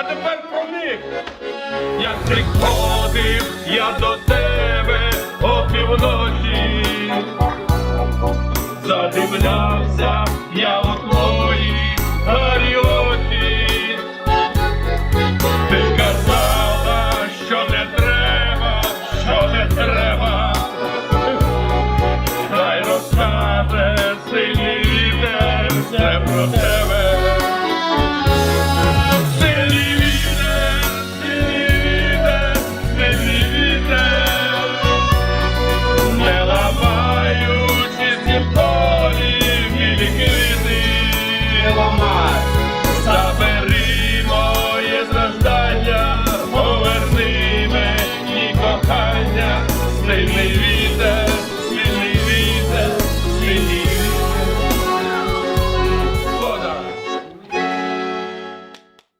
а тепер про них. Як приходив я до тебе о півночі, задивлявся я у твої гарі очі. Ти казала, що не треба, що не треба, хай розкаже сильний вітер все про тебе. кохання, сильний вітер.